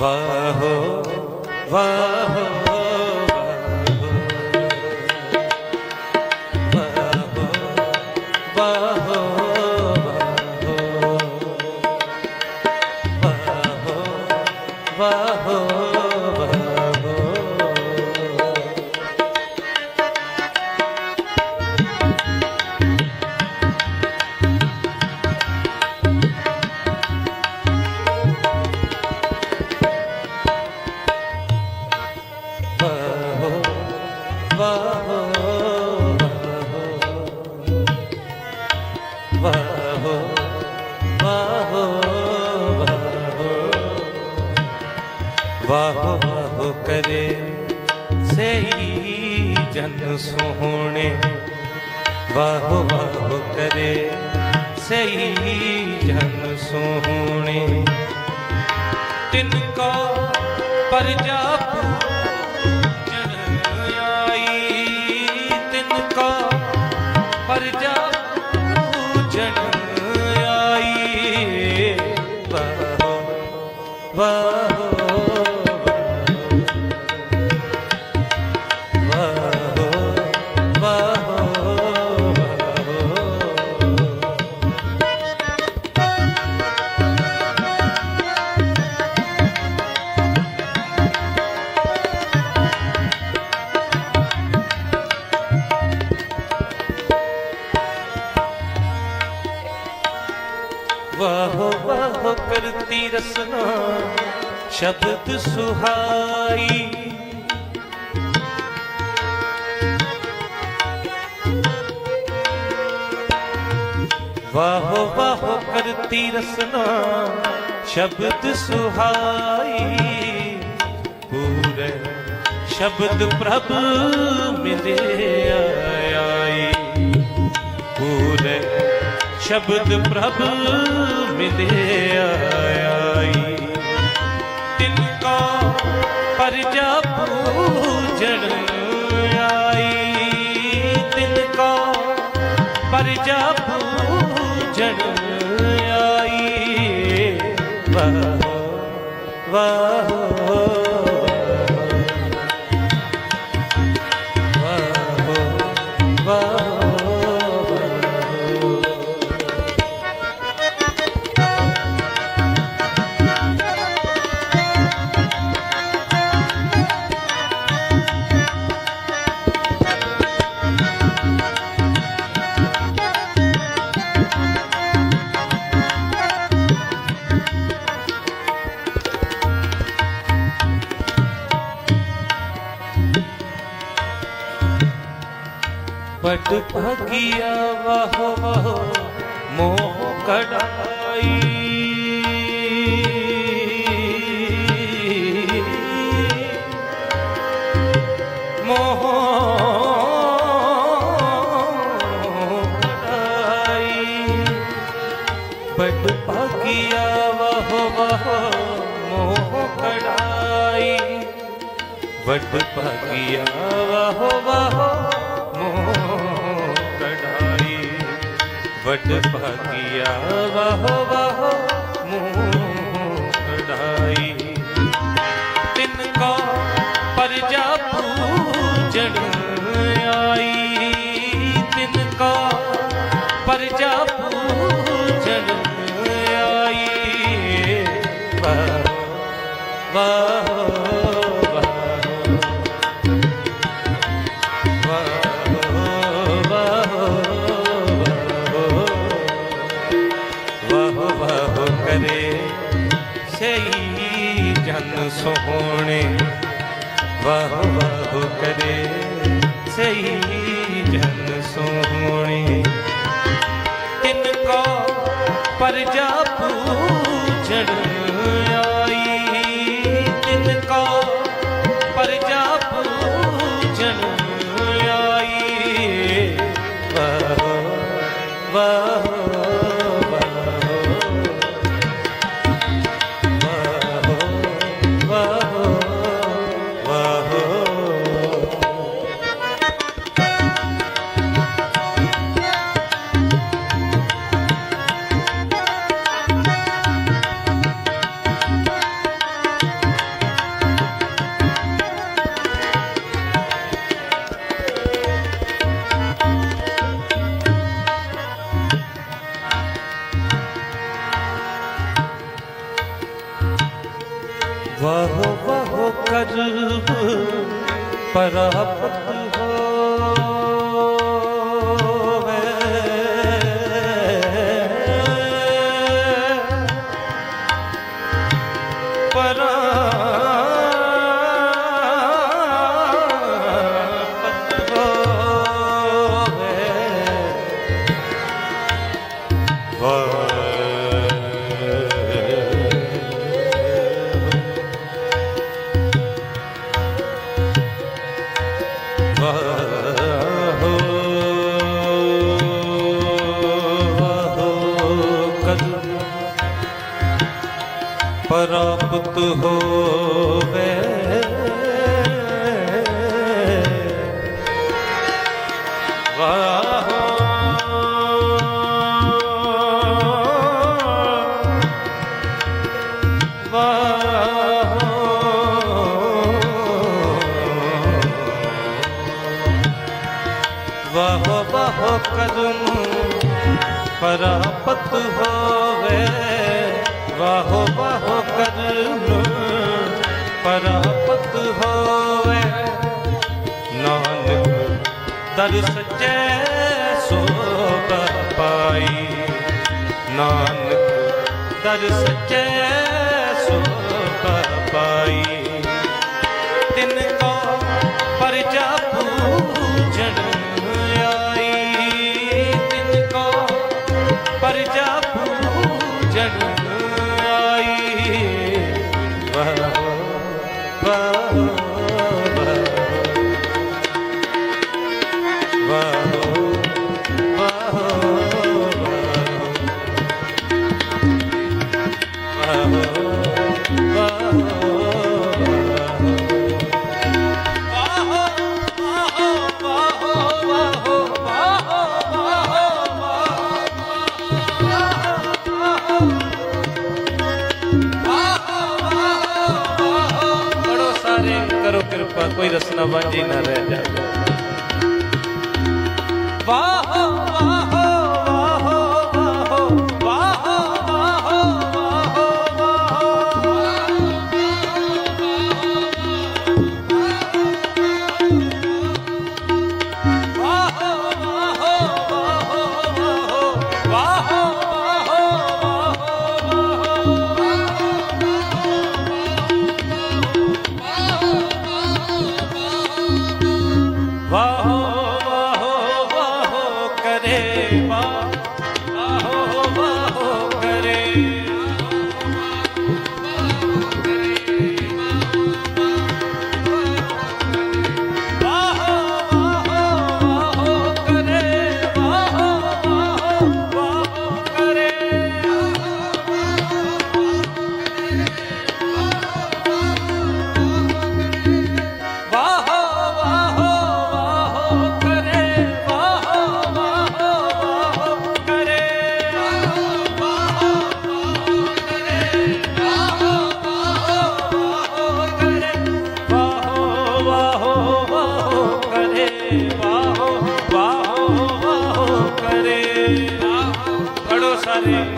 ਵਾਹੋ ਵਾਹੋ ਵਾਹੋ ਕਰੇ ਸਹੀ ਜਨ ਸੋਹਣੇ ਵਾਹੋ ਵਾਹੋ ਕਰੇ ਸਹੀ ਜਨ ਸੋਹਣੇ ਤਿਨ ਕੋ ਪਰਜਾ va ਸ਼ਬਦ ਸੁਹਾਈ। ਵਾਹੋ ਵਾਹੋ ਕਰਤੀ ਰਸਨਾ, ਸ਼ਬਦ ਸੁਹਾਈ। ਪੂਰੇ ਸ਼ਬਦ ਪ੍ਰਭ ਮਿਲੇ ਆਈ ਪੂਰੇ ਸ਼ਬਦ ਪ੍ਰਭ ਮਿਲੇ ਪਰਜਾ ਪੂਜਣ ਆਈ ਤਿਨ ਕੋ। ਪਰਜਾ ਪੂਜਣ ਆਈ। ਵਾਹੋ ਵਾਹੋ। ਪਟ ਭਗਿਆ ਵਾਹ ਵਾਹ ਮੋਹ ਕੜਾਈ ਮੋਹ ਕੜਾਈ ਪਟ ਭਗਿਆ ਵਾਹ ਵਾਹ ਮੋਹ ਕੜਾਈ ਵਟ ਭਗਿਆ ਵਾਹ ਵਾਹ ਵੱਡ ਭਾਗਿਆ। ਵਾਹ ਵਾਹ ਮੋਹ ਸੋਹਣੇ ਵਾਹ ਵਾਹ ਕਰੇ। ਸਹੀ ਜਨ ਸੋਹਣੇ। ਤਿੰਨ ਕੋ ਪਰਜਾ ਪੂਜਣ ਪ੍ਰਾਪਤ ਕਦ ਪ੍ਰਾਪਤ ਹੋਵੇ। ਵਾਹ। ਵਾਹ। ਕਦਮ ਪ੍ਰਾਪਤ ਹੋਵੇ, ਵਾਹ ਵਾਹ ਕਦਮ ਪ੍ਰਾਪਤ ਹੋਵੇ। ਨਾਨਕ ਦਰ ਸੱਚੇ ਸੋਭ ਪਾਈ, ਨਾਨਕ ਦਰ ਸੱਚੇ ਕਿਰਪਾ ਕੋਈ ਰਸਨਾ ਵਾਂਝੀ ਨਾ ਰਹਿ ਜਾਵੇ। ਵਾਹ!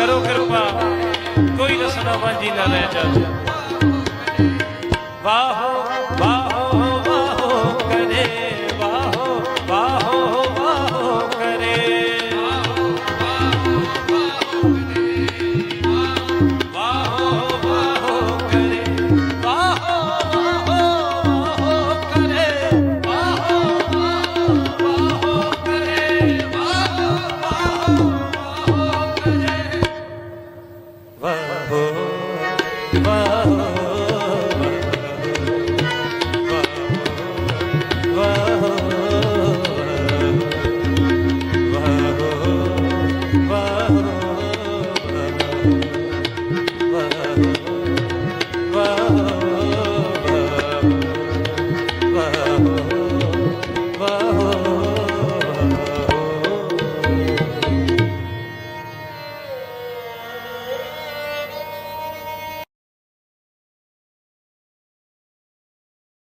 ਕਰੋ ਕਿਰਪਾ। ਕੋਈ ਰਸਨਾ ਵਾਂਝੀ ਨਾ ਰਹਿ ਜਾਵੇ ਵਾਹ